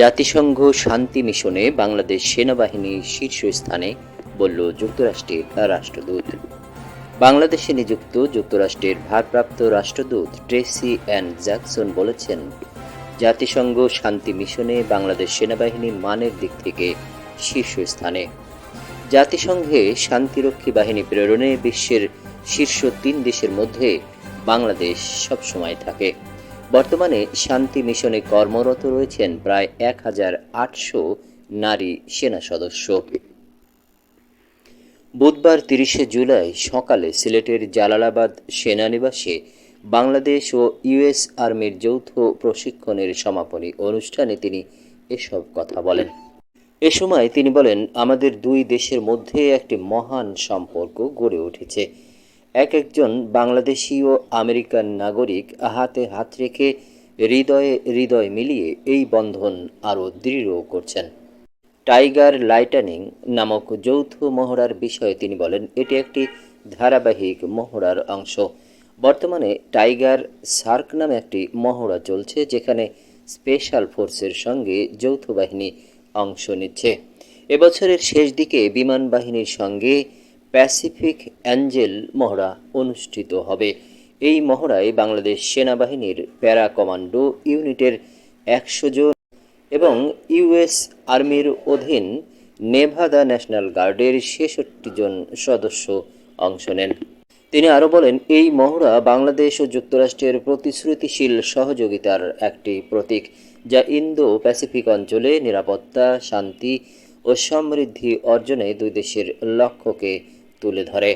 জাতিসংঘ শান্তি মিশনে বাংলাদেশ সেনাবাহিনী শীর্ষস্থানে, বলল যুক্তরাষ্ট্রের রাষ্ট্রদূত। বাংলাদেশে নিযুক্ত যুক্তরাষ্ট্রের ভারপ্রাপ্ত রাষ্ট্রদূত ট্রেসি অ্যান্ড জ্যাকসন বলেছেন, জাতিসংঘ শান্তি মিশনে বাংলাদেশ সেনাবাহিনী মানের দিক থেকে শীর্ষস্থানে। জাতিসংঘে শান্তিরক্ষী বাহিনী প্রেরণে বিশ্বের শীর্ষ তিন দেশের মধ্যে বাংলাদেশ সবসময় থাকে। বর্তমানে শান্তি মিশনে কর্মরত রয়েছেন প্রায় এক হাজার আটশো নারী সেনা সদস্য। বুধবার তিরিশে জুলাই সকালে সিলেটের জালালাবাদ সেনানিবাসে বাংলাদেশ ও ইউএস আর্মির যৌথ প্রশিক্ষণের সমাপনী অনুষ্ঠানে তিনি এসব কথা বলেন। এ সময় তিনি বলেন, আমাদের দুই দেশের মধ্যে একটি মহান সম্পর্ক গড়ে উঠেছে। এক একজন বাংলাদেশি ও আমেরিকান নাগরিক হাতে হাত রেখে হৃদয়ে হৃদয় মিলিয়ে এই বন্ধন আরও দৃঢ় করছেন। টাইগার লাইটানিং নামক যৌথ মহড়ার বিষয়ে তিনি বলেন, এটি একটি ধারাবাহিক মহড়ার অংশ। বর্তমানে টাইগার সার্ক নামে একটি মহড়া চলছে যেখানে স্পেশাল ফোর্সের সঙ্গে যৌথ বাহিনী অংশ নিচ্ছে। এবছরের শেষ দিকে বিমান বাহিনীর সঙ্গে প্যাসিফিক অ্যাঞ্জেল মহড়া অনুষ্ঠিত হবে। এই মহড়ায় বাংলাদেশ সেনাবাহিনীর প্যারা কমান্ডো ইউনিটের একশো জন এবং ইউএস আর্মির অধীন নেভাদা ন্যাশনাল গার্ডের ছেষট্টি জন সদস্য অংশ নেন। তিনি আরও বলেন, এই মহড়া বাংলাদেশ ও যুক্তরাষ্ট্রের প্রতিশ্রুতিশীল সহযোগিতার একটি প্রতীক, যা ইন্দো প্যাসিফিক অঞ্চলে নিরাপত্তা, শান্তি ও সমৃদ্ধি অর্জনে দুই দেশের লক্ষ্যকে তুলে ধরে।